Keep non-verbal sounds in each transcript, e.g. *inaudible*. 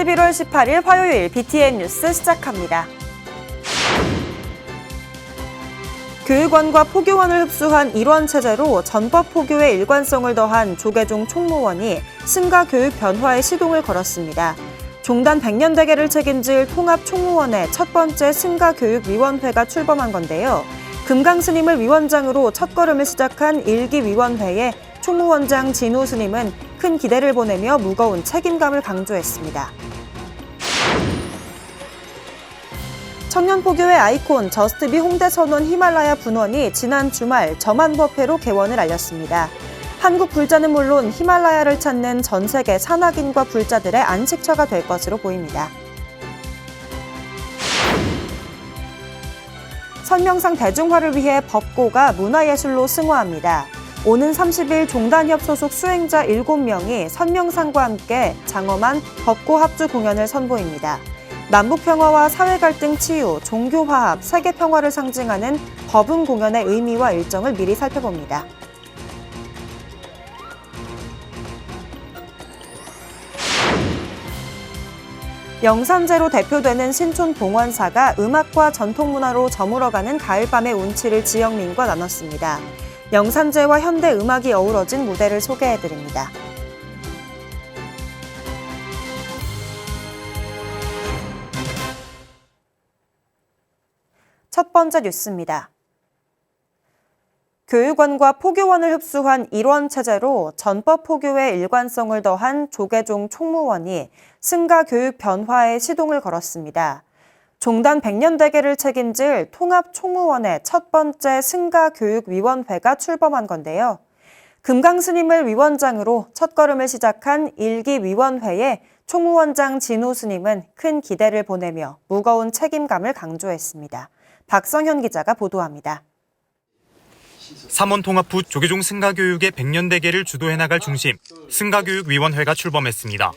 11월 18일 화요일 BTN 뉴스 시작합니다. 교육원과 포교원을 흡수한 일원 체제로 전법 포교의 일관성을 더한 조계종 총무원이 승가 교육 변화에 시동을 걸었습니다. 종단 100년 대계를 책임질 통합 총무원의 첫 번째 승가 교육 위원회가 출범한 건데요. 금강 스님을 위원장으로 첫 걸음을 시작한 일기 위원회에 총무원장 진호 스님은 큰 기대를 보내며 무거운 책임감을 강조했습니다. 청년포교의 아이콘 저스트비 홍대 선원 히말라야 분원이 지난 주말 저만법회로 개원을 알렸습니다. 한국 불자는 물론 히말라야를 찾는 전 세계 산악인과 불자들의 안식처가 될 것으로 보입니다. 선명상 대중화를 위해 법고가 문화예술로 승화합니다. 오는 30일 종단협 소속 수행자 7명이 선명상과 함께 장엄한 법고 합주 공연을 선보입니다. 남북 평화와 사회 갈등 치유, 종교 화합, 세계 평화를 상징하는 법음 공연의 의미와 일정을 미리 살펴봅니다. 영산제로 대표되는 신촌 봉원사가 음악과 전통문화로 저물어가는 가을밤의 운치를 지역민과 나눴습니다. 영산제와 현대 음악이 어우러진 무대를 소개해드립니다. 첫 번째 뉴스입니다. 교육원과 포교원을 흡수한 일원 체제로 전법 포교의 일관성을 더한 조계종 총무원이 승가 교육 변화에 시동을 걸었습니다. 종단 100년 대계를 책임질 통합 총무원의 첫 번째 승가 교육위원회가 출범한 건데요. 금강 스님을 위원장으로 첫걸음을 시작한 일기 위원회에 총무원장 진호 스님은 큰 기대를 보내며 무거운 책임감을 강조했습니다. 박성현 기자가 보도합니다. 삼원통합부 조계종 승가교육의 100년 대계를 주도해 나갈 중심 승가교육위원회가 출범했습니다.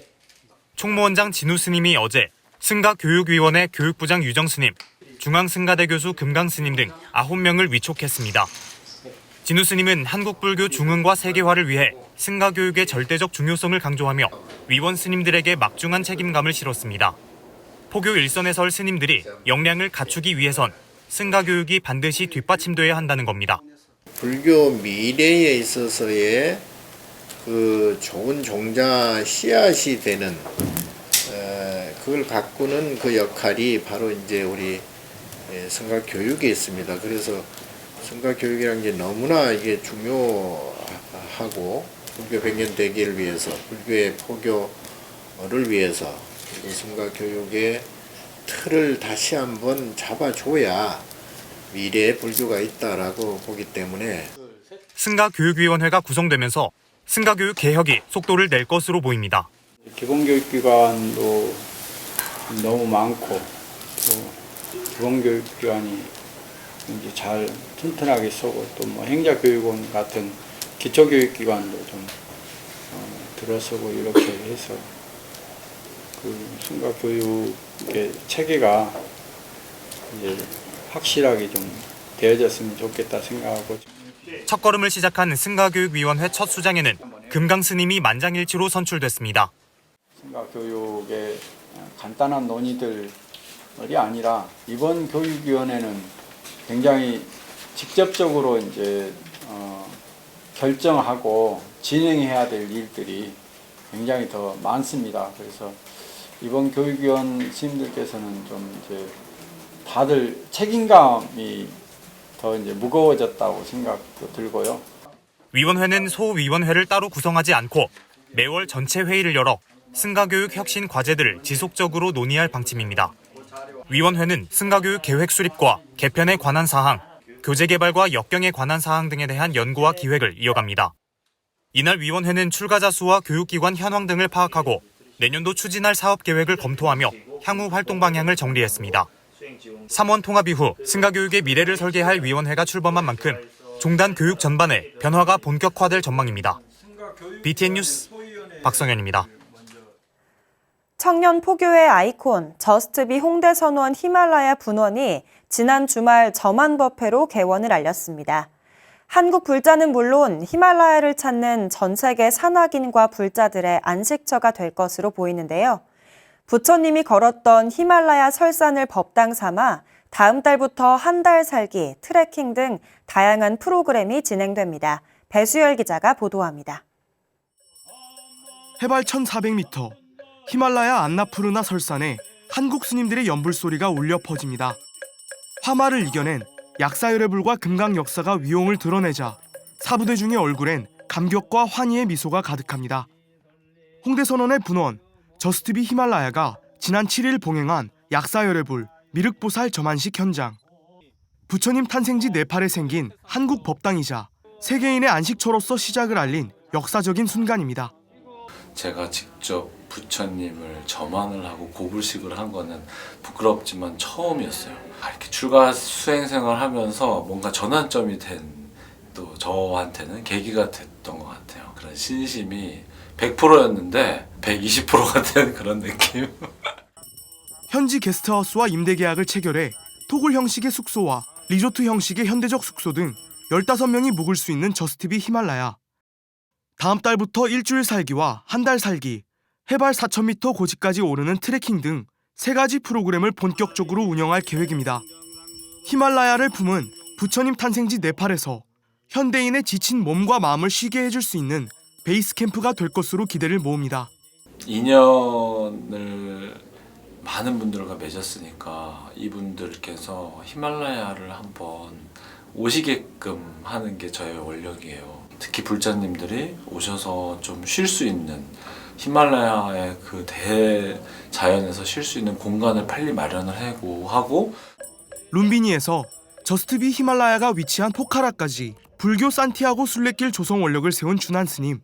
총무원장 진우 스님이 어제 승가교육위원회 교육부장 유정 스님, 중앙승가대 교수 금강 스님 등 9명을 위촉했습니다. 진우 스님은 한국불교 중흥과 세계화를 위해 승가교육의 절대적 중요성을 강조하며 위원 스님들에게 막중한 책임감을 실었습니다. 포교 일선에 설 스님들이 역량을 갖추기 위해선 승가 교육이 반드시 뒷받침돼야 한다는 겁니다. 불교 미래에 있어서의 그 좋은 종자 씨앗이 되는 에, 그걸 가꾸는 그 역할이 바로 이제 우리 예, 성가 교육에 있습니다. 그래서 성가 교육이란 게 너무나 이게 중요하고 불교 백년 대계를 위해서 불교의 포교를 위해서 이 성가 교육의 틀을 다시 한번 잡아줘야 미래의 불교가 있다라고 보기 때문에 승가교육위원회가 구성되면서 승가교육 개혁이 속도를 낼 것으로 보입니다. 기본교육기관도 너무 많고 또 기본교육기관이 이제 잘 튼튼하게 서고 또 뭐 행자교육원 같은 기초교육기관도 좀 어, 들어서고 이렇게 해서 그 승가교육의 체계가 이제 확실하게 좀 되어졌으면 좋겠다 생각하고 첫걸음을 시작한 승가교육위원회 첫 수장에는 금강 스님이 만장일치로 선출됐습니다. 생각교육의 간단한 논의들이 아니라 이번 교육위원회는 굉장히 직접적으로 이제 어, 결정하고 진행해야 될 일들이 굉장히 더 많습니다. 그래서 이번 교육위원 스님들께서는 좀 이제 다들 책임감이 더 이제 무거워졌다고 생각도 들고요. 위원회는 소위원회를 따로 구성하지 않고 매월 전체 회의를 열어 승가교육 혁신 과제들을 지속적으로 논의할 방침입니다. 위원회는 승가교육 계획 수립과 개편에 관한 사항, 교재 개발과 역경에 관한 사항 등에 대한 연구와 기획을 이어갑니다. 이날 위원회는 출가자 수와 교육기관 현황 등을 파악하고 내년도 추진할 사업 계획을 검토하며 향후 활동 방향을 정리했습니다. 3원 통합 이후 승가교육의 미래를 설계할 위원회가 출범한 만큼 종단 교육 전반에 변화가 본격화될 전망입니다. BTN 뉴스 박성현입니다. 청년 포교의 아이콘 저스트비 홍대 선원 히말라야 분원이 지난 주말 저만법회로 개원을 알렸습니다. 한국 불자는 물론 히말라야를 찾는 전 세계 산악인과 불자들의 안식처가 될 것으로 보이는데요. 부처님이 걸었던 히말라야 설산을 법당 삼아 다음 달부터 한 달 살기, 트레킹 등 다양한 프로그램이 진행됩니다. 배수열 기자가 보도합니다. 해발 1,400m 히말라야 안나푸르나 설산에 한국 스님들의 연불 소리가 울려 퍼집니다. 화마를 이겨낸 약사열의 불과 금강 역사가 위용을 드러내자 사부대 중의 얼굴엔 감격과 환희의 미소가 가득합니다. 홍대 선원의 분원 저스트비 히말라야가 지난 7일 봉행한 약사열의 불 미륵보살 점안식 현장. 부처님 탄생지 네팔에 생긴 한국 법당이자 세계인의 안식처로서 시작을 알린 역사적인 순간입니다. 제가 직접 부처님을 점안을 하고 고불식을 한 거는 부끄럽지만 처음이었어요. 아, 이렇게 출가 수행 생활 하면서 뭔가 전환점이 된 또 저한테는 계기가 됐던 것 같아요. 그런 신심이 100%였는데 120%가 된 그런 느낌. *laughs* 현지 게스트하우스와 임대 계약을 체결해 토굴 형식의 숙소와 리조트 형식의 현대적 숙소 등 15명이 묵을 수 있는 저스티비 히말라야. 다음 달부터 일주일 살기와 한 달 살기, 해발 4,000m 고지까지 오르는 트레킹 등 세 가지 프로그램을 본격적으로 운영할 계획입니다. 히말라야를 품은 부처님 탄생지 네팔에서 현대인의 지친 몸과 마음을 쉬게 해줄 수 있는 베이스 캠프가 될 것으로 기대를 모읍니다. 인연을 많은 분들과 맺었으니까 이분들께서 히말라야를 한번 오시게끔 하는 게 저의 원력이에요. 특히 불자님들이 오셔서 좀 쉴 수 있는 히말라야의 그 대자연에서 쉴 수 있는 공간을 빨리 마련을 하고 하고 룸비니에서 저스트비 히말라야가 위치한 포카라까지 불교 산티아고 순례길 조성 원력을 세운 준한 스님.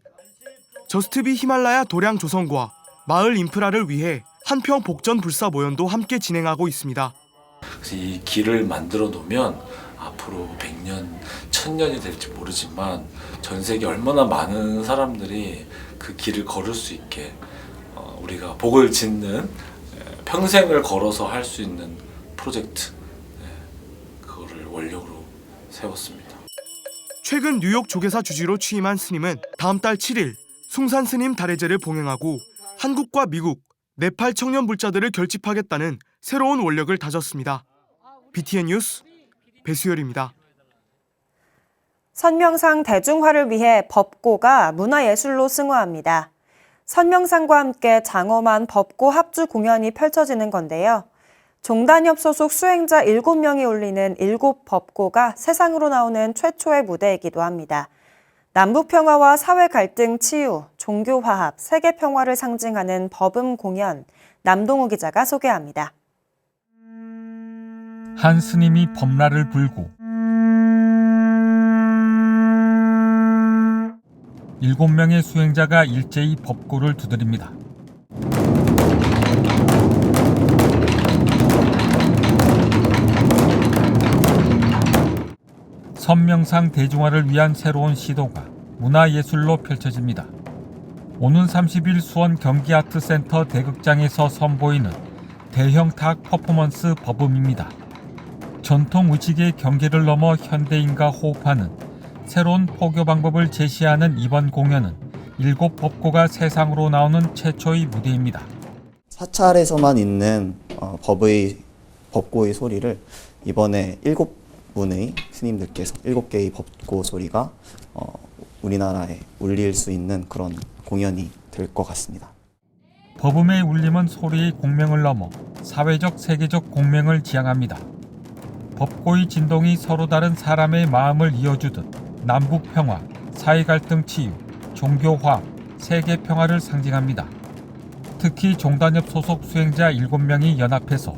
저스트비 히말라야 도량 조성과 마을 인프라를 위해 한평 복전 불사 모연도 함께 진행하고 있습니다. 그래서 이 길을 만들어 놓으면 앞으로 100년, 1000년이 될지 모르지만 전 세계 얼마나 많은 사람들이 그 길을 걸을 수 있게 어, 우리가 복을 짓는 에, 평생을 걸어서 할 수 있는 프로젝트 에, 그거를 원력으로 세웠습니다. 최근 뉴욕 조계사 주지로 취임한 스님은 다음 달 7일 숭산 스님 달해제를 봉행하고 한국과 미국, 네팔 청년 불자들을 결집하겠다는 새로운 원력을 다졌습니다. BTN 뉴스 배수열입니다. 선명상 대중화를 위해 법고가 문화예술로 승화합니다. 선명상과 함께 장엄한 법고 합주 공연이 펼쳐지는 건데요. 종단협 소속 수행자 7명이 올리는 일곱 법고가 세상으로 나오는 최초의 무대이기도 합니다. 남북평화와 사회 갈등 치유, 종교 화합, 세계 평화를 상징하는 법음 공연, 남동우 기자가 소개합니다. 한 스님이 법라를 불고 일곱 명의 수행자가 일제히 법고를 두드립니다. 선명상 대중화를 위한 새로운 시도가 문화예술로 펼쳐집니다. 오는 30일 수원 경기아트센터 대극장에서 선보이는 대형 탁 퍼포먼스 법음입니다. 전통 의식의 경계를 넘어 현대인과 호흡하는 새로운 포교 방법을 제시하는 이번 공연은 일곱 법고가 세상으로 나오는 최초의 무대입니다. 사찰에서만 있는 어, 법의 법고의 소리를 이번에 일곱 분의 스님들께서 일곱 개의 법고 소리가 어, 우리나라에 울릴 수 있는 그런 공연이 될 것 같습니다. 법음의 울림은 소리의 공명을 넘어 사회적 세계적 공명을 지향합니다. 법고의 진동이 서로 다른 사람의 마음을 이어주듯 남북 평화, 사회 갈등 치유, 종교 화합, 세계 평화를 상징합니다. 특히 종단협 소속 수행자 7명이 연합해서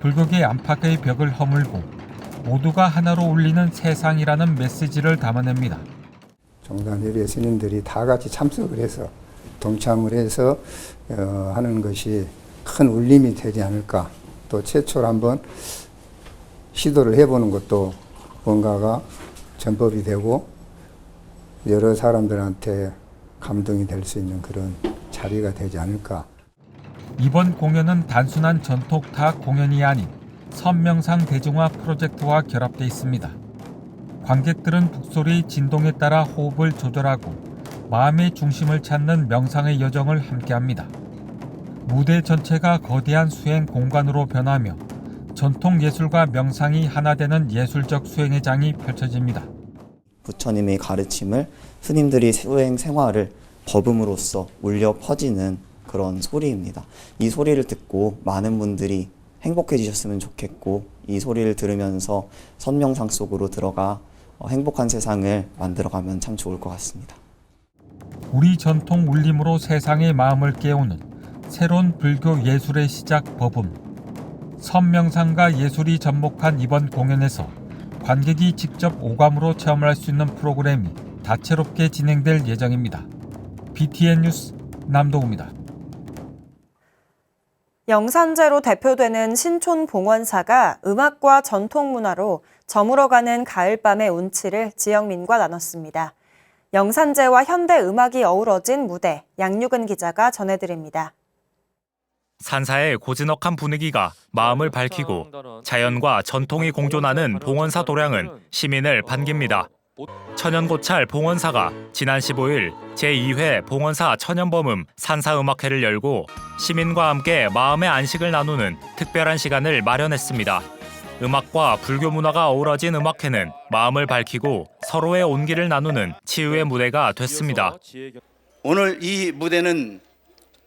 불국의 안팎의 벽을 허물고 모두가 하나로 울리는 세상이라는 메시지를 담아냅니다. 종단회의 스님들이 다 같이 참석을 해서 동참을 해서 어, 하는 것이 큰 울림이 되지 않을까. 또 최초로 한번 시도를 해보는 것도 뭔가가 전법이 되고 여러 사람들한테 감동이 될 수 있는 그런 자리가 되지 않을까. 이번 공연은 단순한 전통 타악 공연이 아닌 선명상 대중화 프로젝트와 결합돼 있습니다. 관객들은 북소리 진동에 따라 호흡을 조절하고 마음의 중심을 찾는 명상의 여정을 함께합니다. 무대 전체가 거대한 수행 공간으로 변하며 전통 예술과 명상이 하나 되는 예술적 수행의 장이 펼쳐집니다. 부처님의 가르침을 스님들이 수행 생활을 법음으로써 울려 퍼지는 그런 소리입니다. 이 소리를 듣고 많은 분들이 행복해지셨으면 좋겠고 이 소리를 들으면서 선명상 속으로 들어가 어, 행복한 세상을 만들어가면 참 좋을 것 같습니다. 우리 전통 울림으로 세상의 마음을 깨우는 새로운 불교 예술의 시작 법음. 선명상과 예술이 접목한 이번 공연에서 관객이 직접 오감으로 체험할 수 있는 프로그램이 다채롭게 진행될 예정입니다. BTN 뉴스 남동우입니다. 영산제로 대표되는 신촌 봉원사가 음악과 전통 문화로 저물어가는 가을밤의 운치를 지역민과 나눴습니다. 영산제와 현대 음악이 어우러진 무대 양육은 기자가 전해드립니다. 산사의 고즈넉한 분위기가 마음을 밝히고 자연과 전통이 공존하는 봉원사 도량은 시민을 반깁니다. 천연고찰 봉원사가 지난 15일 제2회 봉원사 천연범음 산사음악회를 열고 시민과 함께 마음의 안식을 나누는 특별한 시간을 마련했습니다. 음악과 불교 문화가 어우러진 음악회는 마음을 밝히고 서로의 온기를 나누는 치유의 무대가 됐습니다. 오늘 이 무대는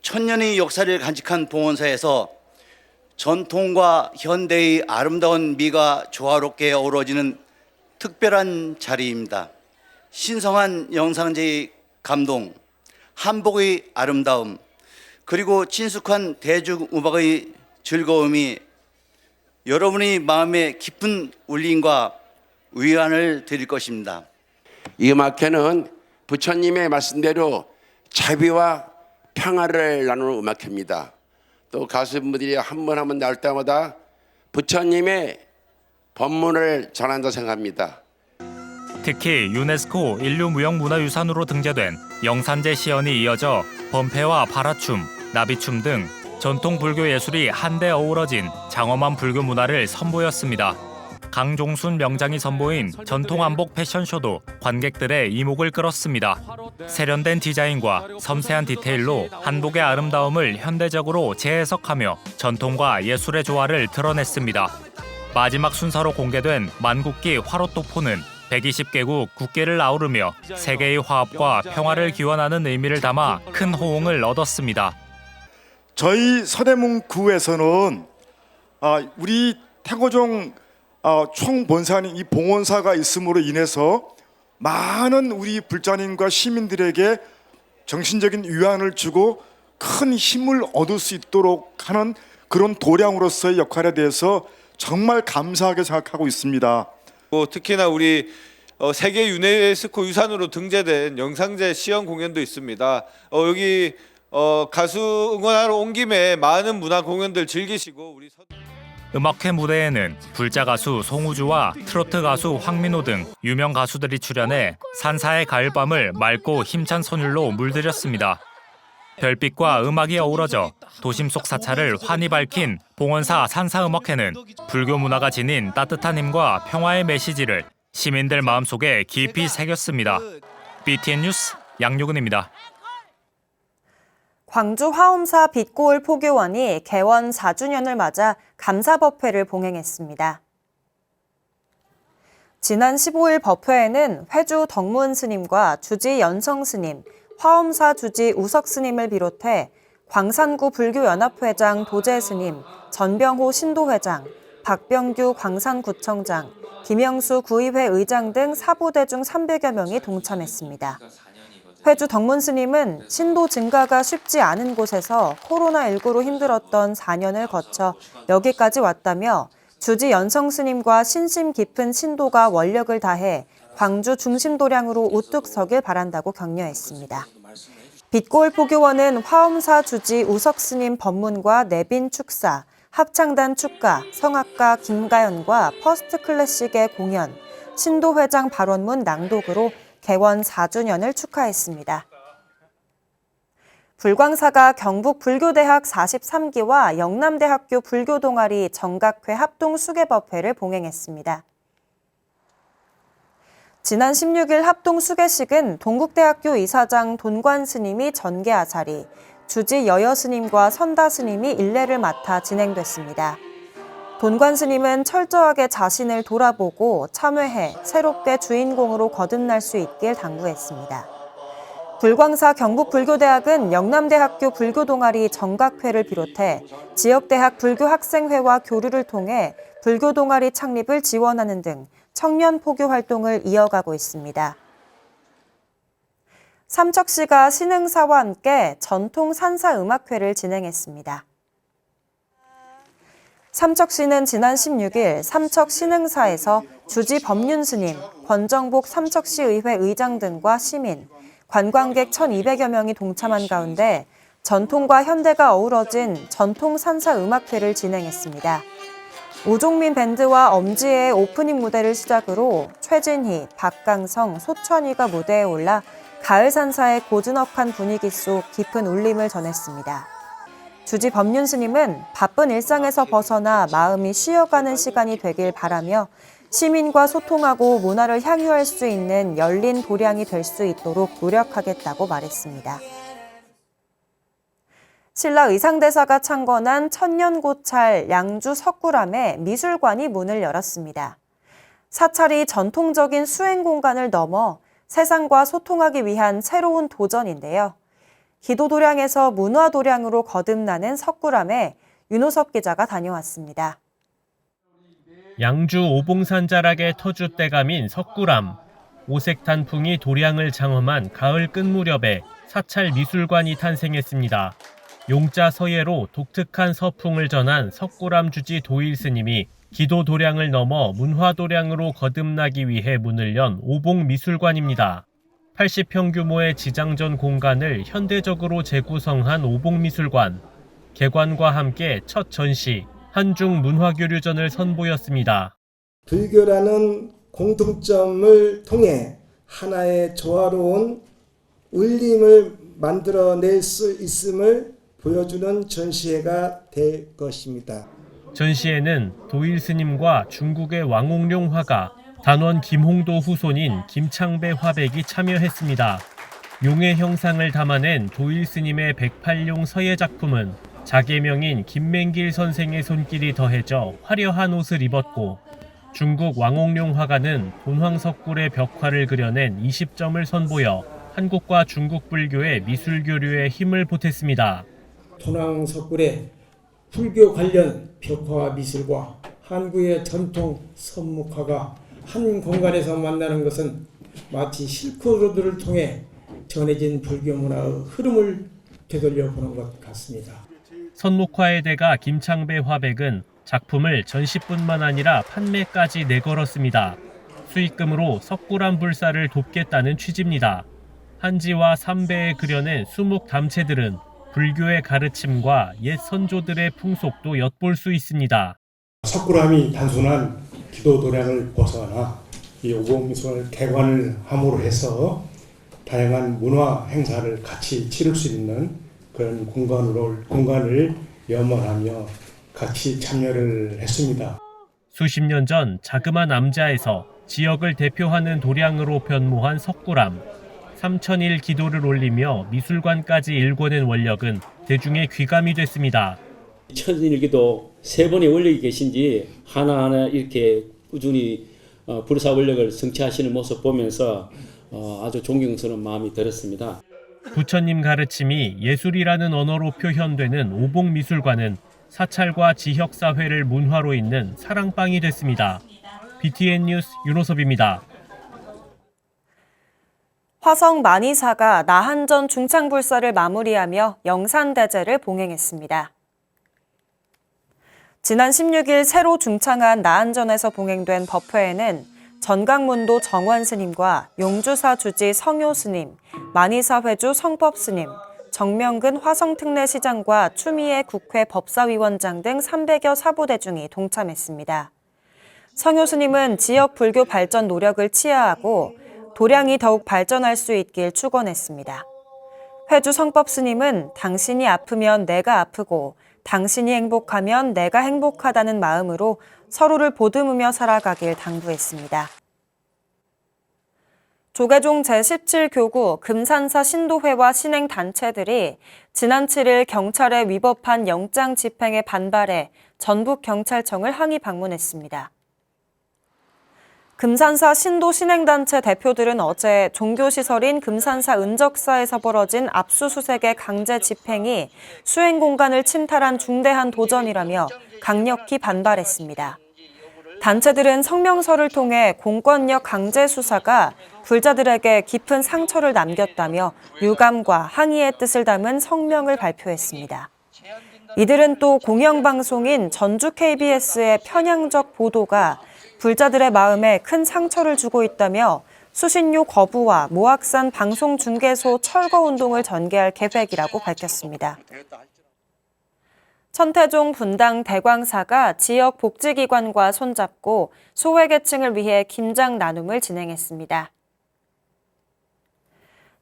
천년의 역사를 간직한 봉원사에서 전통과 현대의 아름다운 미가 조화롭게 어우러지는 특별한 자리입니다. 신성한 영상제의 감동, 한복의 아름다움, 그리고 친숙한 대중음악의 즐거움이 여러분의 마음에 깊은 울림과 위안을 드릴 것입니다. 이 음악회는 부처님의 말씀대로 자비와 평화를 나누는 음악회입니다. 또 가수분들이 한 번 한 번 나올 때마다 부처님의 법문을 전한다 생각합니다. 특히 유네스코 인류무형문화유산으로 등재된 영산제 시연이 이어져 범패와 바라춤, 나비춤 등 전통 불교 예술이 한데 어우러진 장엄한 불교 문화를 선보였습니다. 강종순 명장이 선보인 전통 한복 패션쇼도 관객들의 이목을 끌었습니다. 세련된 디자인과 섬세한 디테일로 한복의 아름다움을 현대적으로 재해석하며 전통과 예술의 조화를 드러냈습니다. 마지막 순서로 공개된 만국기 화로토포는 120개국 국계를 아우르며 세계의 화합과 평화를 기원하는 의미를 담아 큰 호응을 얻었습니다. 저희 서대문구에서는 아, 우리 태고종 아, 총본사인 이 봉원사가 있음으로 인해서 많은 우리 불자님과 시민들에게 정신적인 위안을 주고 큰 힘을 얻을 수 있도록 하는 그런 도량으로서의 역할에 대해서 정말 감사하게 생각하고 있습니다. 뭐 특히나 우리 어, 세계 유네스코 유산으로 등재된 영상제 시연 공연도 있습니다. 어, 여기 어, 가수 응원하러 온 김에 많은 문화 공연들 즐기시고 우리 서... 음악회 무대에는 불자 가수 송우주와 트로트 가수 황민호 등 유명 가수들이 출연해 산사의 가을밤을 맑고 힘찬 선율로 물들였습니다. 별빛과 음악이 어우러져 도심 속 사찰을 환히 밝힌 봉원사 산사음악회는 불교 문화가 지닌 따뜻한 힘과 평화의 메시지를 시민들 마음속에 깊이 새겼습니다. BTN 뉴스 양유근입니다. 광주 화엄사 빛고을 포교원이 개원 4주년을 맞아 감사법회를 봉행했습니다. 지난 15일 법회에는 회주 덕문 스님과 주지 연성 스님, 화엄사 주지 우석 스님을 비롯해 광산구 불교연합회장 도재 스님, 전병호 신도회장, 박병규 광산구청장, 김영수 구의회 의장 등 사부대 중 300여 명이 동참했습니다. 회주 덕문 스님은 신도 증가가 쉽지 않은 곳에서 코로나19로 힘들었던 4년을 거쳐 여기까지 왔다며 주지 연성 스님과 신심 깊은 신도가 원력을 다해 광주 중심 도량으로 우뚝 서길 바란다고 격려했습니다. 빛골 포교원은 화엄사 주지 우석 스님 법문과 내빈 축사, 합창단 축가, 성악가 김가연과 퍼스트 클래식의 공연, 신도 회장 발언문 낭독으로 개원 4주년을 축하했습니다. 불광사가 경북 불교대학 43기와 영남대학교 불교동아리 정각회 합동 수계법회를 봉행했습니다. 지난 16일 합동 수계식은 동국대학교 이사장 돈관 스님이 전개하사리, 주지 여여 스님과 선다 스님이 일례를 맡아 진행됐습니다. 돈관 스님은 철저하게 자신을 돌아보고 참회해 새롭게 주인공으로 거듭날 수 있길 당부했습니다. 불광사 경북불교대학은 영남대학교 불교동아리 정각회를 비롯해 지역대학 불교학생회와 교류를 통해 불교동아리 창립을 지원하는 등 청년 포교 활동을 이어가고 있습니다. 삼척시가 신흥사와 함께 전통 산사 음악회를 진행했습니다. 삼척시는 지난 16일 삼척 신흥사에서 주지 법륜 스님, 권정복 삼척시 의회 의장 등과 시민, 관광객 1,200여 명이 동참한 가운데 전통과 현대가 어우러진 전통 산사 음악회를 진행했습니다. 오종민 밴드와 엄지의 오프닝 무대를 시작으로 최진희, 박강성, 소천이가 무대에 올라 가을 산사의 고즈넉한 분위기 속 깊은 울림을 전했습니다. 주지 법륜 스님은 바쁜 일상에서 벗어나 마음이 쉬어가는 시간이 되길 바라며 시민과 소통하고 문화를 향유할 수 있는 열린 도량이 될 수 있도록 노력하겠다고 말했습니다. 신라 의상대사가 창건한 천년고찰 양주 석굴암에 미술관이 문을 열었습니다. 사찰이 전통적인 수행 공간을 넘어 세상과 소통하기 위한 새로운 도전인데요. 기도 도량에서 문화 도량으로 거듭나는 석굴암에 윤호섭 기자가 다녀왔습니다. 양주 오봉산 자락의 터줏대감인 석굴암. 오색 단풍이 도량을 장엄한 가을 끝 무렵에 사찰 미술관이 탄생했습니다. 용자 서예로 독특한 서풍을 전한 석굴암 주지 도일 스님이 기도 도량을 넘어 문화 도량으로 거듭나기 위해 문을 연 오봉 미술관입니다. 80평 규모의 지장전 공간을 현대적으로 재구성한 오봉 미술관. 개관과 함께 첫 전시 한중 문화교류전을 선보였습니다. 불교라는 공통점을 통해 하나의 조화로운 울림을 만들어낼 수 있음을 보여주는 전시회가 될 것입니다. 전시회는 도일 스님과 중국의 왕옥룡 화가, 단원 김홍도 후손인 김창배 화백이 참여했습니다. 용의 형상을 담아낸 도일 스님의 108용 서예 작품은 자계명인 김맹길 선생의 손길이 더해져 화려한 옷을 입었고 중국 왕옥룡 화가는 본황석굴의 벽화를 그려낸 20점을 선보여 한국과 중국 불교의 미술 교류에 힘을 보탰습니다. 도낭석굴의 불교 관련 벽화 미술과 한국의 전통 선목화가 한 공간에서 만나는 것은 마치 실크로드를 통해 전해진 불교 문화의 흐름을 되돌려 보는 것 같습니다. 선목화의 대가 김창배 화백은 작품을 전시뿐만 아니라 판매까지 내걸었습니다. 수익금으로 석굴암 불사를 돕겠다는 취지입니다. 한지와 삼배에 그려낸 수목 담채들은 불교의 가르침과 옛 선조들의 풍속도 엿볼 수 있습니다. 석굴암이 단순한 기도 도량을 벗어나 이 오봉미술을 개관을 함으로 해서 다양한 문화 행사를 같이 치를 수 있는 그런 공간으로 공간을 염원하며 같이 참여를 했습니다. 수십 년 전 자그만 암자에서 지역을 대표하는 도량으로 변모한 석굴암. 3천일 기도를 올리며 미술관까지 일궈낸 원력은 대중의 귀감이 됐습니다. 천일기도 세 번의 원력이 계신지 하나하나 이렇게 꾸준히 어, 불사 원력을 성취하시는 모습 보면서 어, 아주 존경스러운 마음이 들었습니다. 부처님 가르침이 예술이라는 언어로 표현되는 오봉미술관은 사찰과 지역사회를 문화로 잇는 사랑방이 됐습니다. BTN 뉴스 윤호섭입니다. 화성 만이사가 나한전 중창불사를 마무리하며 영산대제를 봉행했습니다. 지난 16일 새로 중창한 나한전에서 봉행된 법회에는 전강문도 정원 스님과 용주사 주지 성효 스님, 만이사 회주 성법 스님, 정명근 화성특례 시장과 추미애 국회 법사위원장 등 300여 사부대중이 동참했습니다. 성효 스님은 지역 불교 발전 노력을 치하하고 도량이 더욱 발전할 수 있길 축원했습니다. 회주 성법 스님은 당신이 아프면 내가 아프고 당신이 행복하면 내가 행복하다는 마음으로 서로를 보듬으며 살아가길 당부했습니다. 조계종 제17교구 금산사 신도회와 신행단체들이 지난 7일 경찰에 위법한 영장 집행에 반발해 전북경찰청을 항의 방문했습니다. 금산사 신도 신행단체 대표들은 어제 종교시설인 금산사 은적사에서 벌어진 압수수색의 강제 집행이 수행 공간을 침탈한 중대한 도전이라며 강력히 반발했습니다. 단체들은 성명서를 통해 공권력 강제 수사가 불자들에게 깊은 상처를 남겼다며 유감과 항의의 뜻을 담은 성명을 발표했습니다. 이들은 또 공영방송인 전주 KBS의 편향적 보도가 불자들의 마음에 큰 상처를 주고 있다며 수신료 거부와 모악산 방송 중개소 철거 운동을 전개할 계획이라고 밝혔습니다. 천태종 분당 대광사가 지역 복지기관과 손잡고 소외계층을 위해 김장 나눔을 진행했습니다.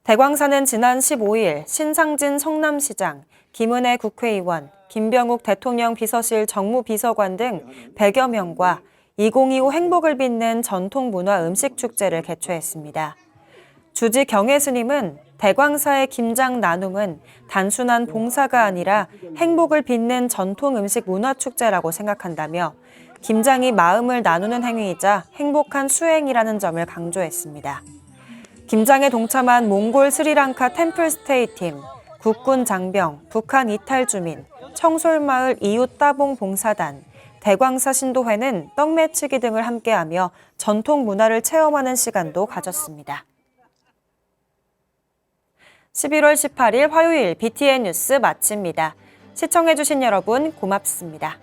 대광사는 지난 15일 신상진 성남시장, 김은혜 국회의원, 김병욱 대통령 비서실 정무비서관 등 100여 명과 2025 행복을 빚는 전통 문화 음식 축제를 개최했습니다. 주지 경혜 스님은 대광사의 김장 나눔은 단순한 봉사가 아니라 행복을 빚는 전통 음식 문화 축제라고 생각한다며 김장이 마음을 나누는 행위이자 행복한 수행이라는 점을 강조했습니다. 김장에 동참한 몽골 스리랑카 템플스테이 팀, 국군 장병, 북한 이탈 주민, 청솔마을 이웃 따봉 봉사단, 대광사 신도회는 떡매치기 등을 함께하며 전통 문화를 체험하는 시간도 가졌습니다. 11월 18일 화요일 BTN 뉴스 마칩니다. 시청해주신 여러분 고맙습니다.